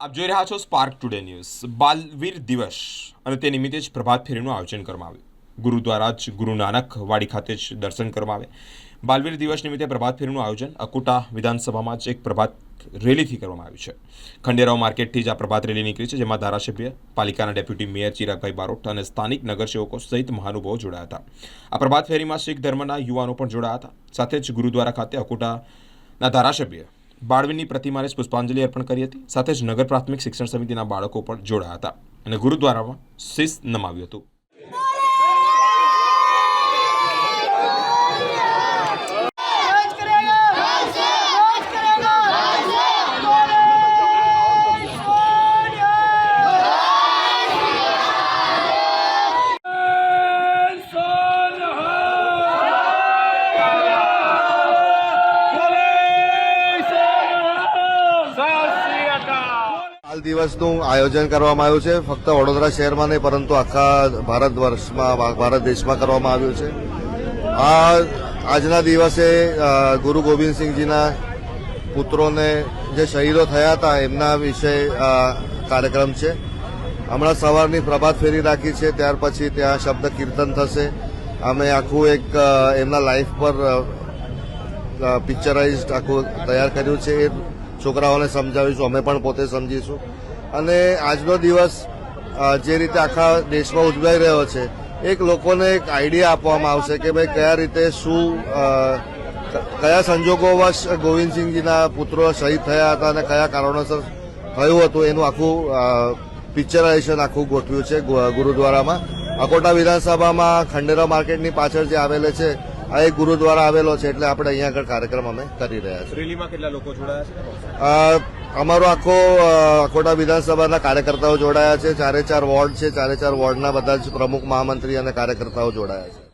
આપ જોઈ રહ્યા છો સ્પાર્ક ટુડે ન્યૂઝ બાલવીર દિવસ અને તે નિમિત્તે જ પ્રભાત ફેરીનું આયોજન કરવામાં આવ્યું. ગુરુદ્વારા જ ગુરુ નાનક વાડી ખાતે જ દર્શન કરવામાં આવે બાલવીર દિવસ નિમિત્તે પ્રભાત ફેરીનું આયોજન અકોટા વિધાનસભામાં જ એક પ્રભાત રેલીથી કરવામાં આવ્યું છે. ખંડેરાવ માર્કેટથી જ આ પ્રભાત રેલી નીકળી છે, જેમાં ધારાસભ્ય, પાલિકાના ડેપ્યુટી મેયર ચિરાગભાઈ બારોટ અને સ્થાનિક નગરસેવકો સહિત મહાનુભાવો જોડાયા હતા. આ પ્રભાત ફેરીમાં શીખ ધર્મના યુવાનો પણ જોડાયા હતા. સાથે જ ગુરુદ્વારા ખાતે અકુટાના ધારાસભ્ય બાળવીની પ્રતિમાને પુષ્પાંજલિ અર્પણ કરી હતી. સાથે જ નગર પ્રાથમિક શિક્ષણ સમિતિના બાળકો પણ જોડાયા હતા અને ગુરુદ્વારામાં શીશ નમાવ્યું હતું. હાલ દિવસનું આયોજન કરવામાં આવ્યું છે. ફક્ત વડોદરા શહેરમાં નહીં, પરંતુ આખા ભારત વર્ષમાં ભારત દેશમાં કરવામાં આવ્યું છે. આ, આજના દિવસે ગુરુ ગોવિંદસિંહજીના પુત્રોને જે શહીદો થયા હતા, એમના વિશે કાર્યક્રમ છે. હમણાં સવારની પ્રભાત ફેરી રાખી છે, ત્યાર પછી ત્યાં શબ્દ કીર્તન થશે. અમે આખું એક એમના લાઈફ પર પિક્ચરાઇઝ આખું તૈયાર કર્યું છે. એ છોકરાઓને સમજાવીશું, અમે પણ પોતે સમજીશું. અને આજનો દિવસ જે રીતે આખા દેશમાં ઉજવાઈ રહ્યો છે, એક લોકોને એક આઈડિયા આપવામાં આવશે કે ભાઈ કયા રીતે શું કયા સંજોગોવશ ગોવિંદસિંહજીના પુત્રો શહીદ થયા હતા અને કયા કારણોસર થયું હતું, એનું આખું પિક્ચરાઇઝેશન આખું ગોઠવ્યું છે ગુરુદ્વારામાં. અકોટા વિધાનસભામાં ખંડેરા માર્કેટની પાછળ જે આવેલે છે આ એક ગુરુદ્વારા આવેલો છે એટલે આપણે અહીંયા આગળ કાર્યક્રમ અમે કરી રહ્યા છીએ. રેલીમાં કેટલા લોકો જોડાયા છે? અ, અમારો આખો અખોટા વિધાનસભાના કાર્યકર્તાઓ જોડાયા છે. ચારે ચાર વોર્ડ છે. ચારે ચાર વોર્ડના બધા જ પ્રમુખ મહામંત્રી અને કાર્યકર્તાઓ જોડાયા છે.